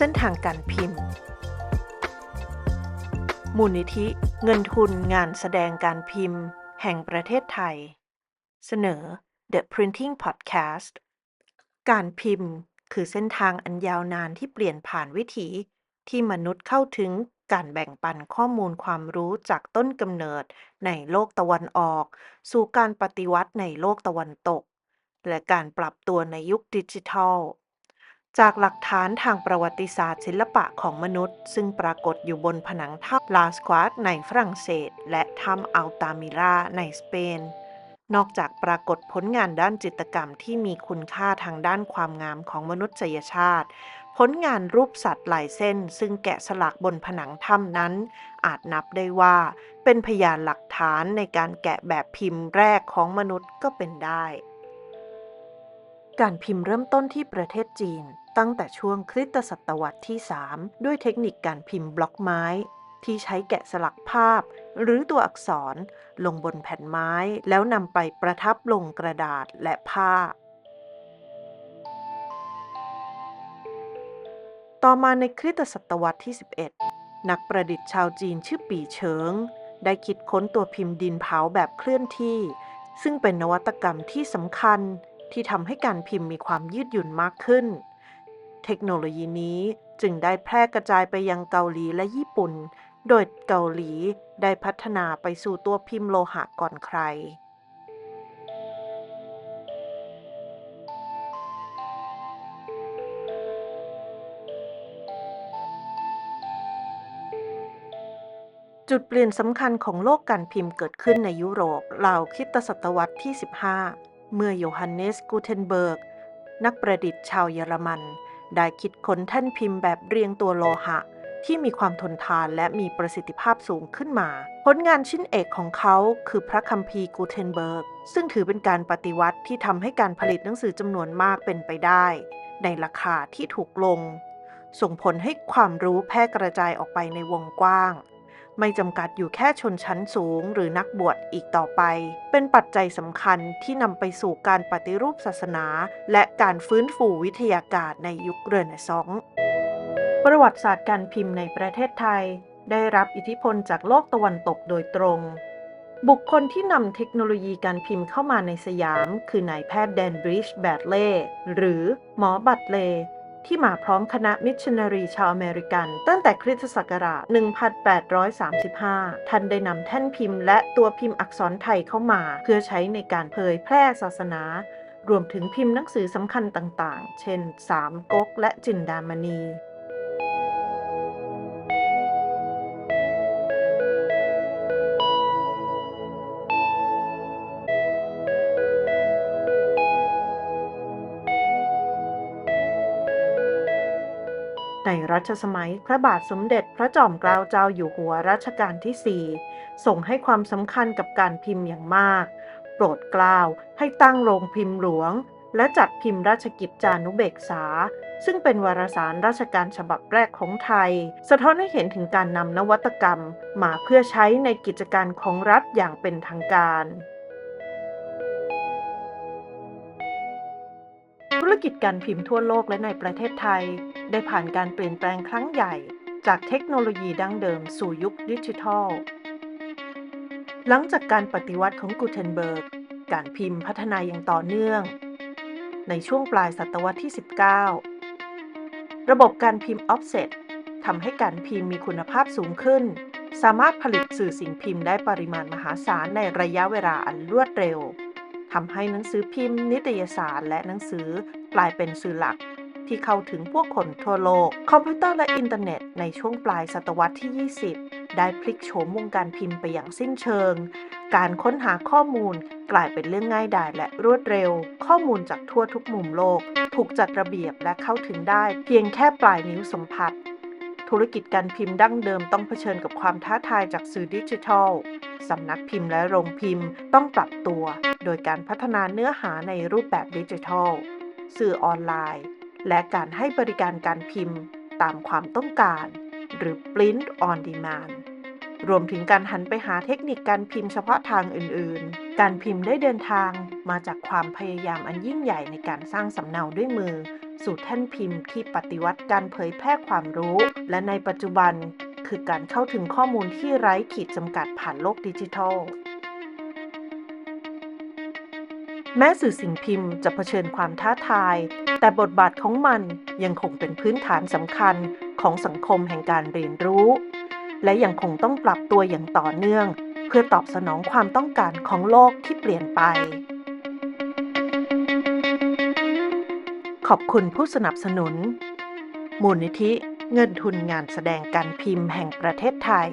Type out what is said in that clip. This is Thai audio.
เส้นทางการพิมพ์ มูลนิธิเงินทุนงานแสดงการพิมพ์ แห่งประเทศไทย เสนอ The Printing Podcast การพิมพ์คือเส้นทางอันยาวนานที่เปลี่ยนผ่านวิถี ที่มนุษย์เข้าถึงการแบ่งปันข้อมูลความรู้จากต้นกำเนิดในโลกตะวันออก สู่การปฏิวัติในโลกตะวันตก และการปรับตัวในยุคดิจิทัล จากหลักฐานทางประวัติศาสตร์ศิลปะของมนุษย์ ซึ่งปรากฏอยู่บนผนังถ้ำลาสควาดในฝรั่งเศส และถ้ำอัลตามิราในสเปน นอกจากปรากฏผลงานด้านจิตรกรรมที่มีคุณค่าทางด้านความงามของมนุษยชาติ ผลงานรูปสัตว์ลายเส้น ซึ่งแกะสลักบนผนังถ้ำนั้น อาจนับได้ว่าเป็นพยานหลักฐานในการแกะแบบพิมพ์แรกของมนุษย์ก็เป็นได้ การพิมพ์เริ่มต้นที่ประเทศจีน ตั้งแต่ช่วงคริสตศตวรรษที่ 3 ด้วยเทคนิคการพิมพ์บล็อกไม้ ที่ใช้แกะสลักภาพ หรือตัวอักษรลงบนแผ่นไม้ แล้วนำไปประทับลงกระดาษและผ้าต่อมาในคริสตศตวรรษที่ 11 นักประดิษฐ์ชาวจีนชื่อปี่เฉิง ได้คิดค้นตัวพิมพ์ดินเผาแบบเคลื่อนที่ ซึ่งเป็นนวัตกรรมที่สำคัญที่ทำให้การพิมพ์มีความยืดหยุ่นมากขึ้น เทคโนโลยีนี้จึงได้แพร่กระจายไปยังเกาหลีและญี่ปุ่น โดยเกาหลีได้พัฒนาไปสู่ตัวพิมพ์โลหะก่อนใคร จุดเปลี่ยนสำคัญของโลกการพิมพ์เกิดขึ้นในยุโรปราวคิตศตวรรษที่ 15 เมื่อโยฮันเนสกูเทนเบิร์กนักประดิษฐ์ชาวเยอรมัน ได้คิดค้นแท่นพิมพ์แบบเรียงตัวโลหะ ที่มีความทนทานและมีประสิทธิภาพสูงขึ้นมา ผลงานชิ้นเอกของเขาคือพระคัมภีร์กูเทนเบิร์ก ซึ่งถือเป็นการปฏิวัติที่ทำให้การผลิตหนังสือจำนวนมากเป็นไปได้ ในราคาที่ถูกลง ส่งผลให้ความรู้แพร่กระจายออกไปในวงกว้าง ไม่จำกัดอยู่แค่ชนชั้นสูงหรือนักบวชอีกต่อไป เป็นปัจจัยสำคัญที่นำไปสู่การปฏิรูปศาสนา และการฟื้นฟูวิทยาการในยุคเรเนซองส์ประวัติศาสตร์การพิมพ์ในประเทศไทย ได้รับอิทธิพลจากโลกตะวันตกโดยตรง บุคคลที่นำเทคโนโลยีการพิมพ์เข้ามาในสยาม คือนายแพทย์แดนบริชแบดเล่หรือหมอบัตเลย์ ที่มาพร้อมคณะมิชชันนารีชาวอเมริกันตั้งแต่คริสตศักราช 1835 ท่านได้นำแท่นพิมพ์และตัวพิมพ์อักษรไทยเข้ามา เพื่อใช้ในการเผยแพร่ศาสนารวมถึงพิมพ์หนังสือสำคัญต่างๆ เช่น สามก๊กและจินดามณี ในรัชสมัยพระบาทสมเด็จพระจอมเกล้าเจ้าอยู่หัวรัชกาลที่ 4 ส่งให้ความสำคัญกับการพิมพ์อย่างมาก โปรดเกล้าให้ตั้งโรงพิมพ์หลวง และจัดพิมพ์ราชกิจจานุเบกษา ซึ่งเป็นวารสารราชการฉบับแรกของไทย สะท้อนให้เห็นถึงการนำนวัตกรรม มาเพื่อใช้ในกิจการของรัฐอย่างเป็นทางการ ธุรกิจการพิมพ์ทั่วโลกและในประเทศไทย ได้ผ่านการเปลี่ยนแปลงครั้งใหญ่ จากเทคโนโลยีดั้งเดิมสู่ยุคดิจิทัล หลังจากการปฏิวัติของกูเทนเบิร์ก การพิมพ์พัฒนาอย่างต่อเนื่อง ในช่วงปลายศตวรรษที่ 19 ระบบการพิมพ์ออฟเซตทำให้การพิมพ์มีคุณภาพสูงขึ้น สามารถผลิตสื่อสิ่งพิมพ์ได้ปริมาณมหาศาลในระยะเวลาอันรวดเร็ว ทำให้หนังสือพิมพ์ นิตยสารและหนังสือกลายเป็นสื่อหลักที่เข้าถึงผู้คนทั่วโลก คอมพิวเตอร์และอินเทอร์เน็ตในช่วงปลายศตวรรษที่ 20 ได้พลิกโฉมวงการพิมพ์ไปอย่างสิ้นเชิง การค้นหาข้อมูลกลายเป็นเรื่องง่ายดายและรวดเร็ว ข้อมูลจากทั่วทุกมุมโลก ถูกจัดระเบียบและเข้าถึงได้ เพียงแค่ปลายนิ้วสัมผัส ธุรกิจการพิมพ์ดั้งเดิมต้องเผชิญกับความท้าทายจากสื่อดิจิทัล สำนักพิมพ์และโรงพิมพ์ต้องปรับตัว โดยการพัฒนาเนื้อหาในรูปแบบดิจิทัล สื่อออนไลน์ และการให้บริการการพิมพ์ตามความต้องการ หรือ print on demand รวมถึงการหันไปหาเทคนิคการพิมพ์เฉพาะทางอื่นๆ การพิมพ์ได้เดินทางมาจากความพยายามอันยิ่งใหญ่ในการสร้างสำเนาด้วยมือ สู่แท่นพิมพ์ที่ปฏิวัติการเผยแพร่ความรู้ และในปัจจุบันคือการเข้าถึงข้อมูลที่ไร้ขีดจำกัดผ่านโลกดิจิทัล แม้สื่อสิ่งพิมพ์จะเผชิญความท้าทาย แต่บทบาทของมันยังคงเป็นพื้นฐานสำคัญของสังคมแห่งการเรียนรู้ และยังคงต้องปรับตัวอย่างต่อเนื่อง เพื่อตอบสนองความต้องการของโลกที่เปลี่ยนไป ขอบคุณผู้สนับสนุน มูลนิธิเงินทุนงานแสดงการพิมพ์แห่งประเทศไทย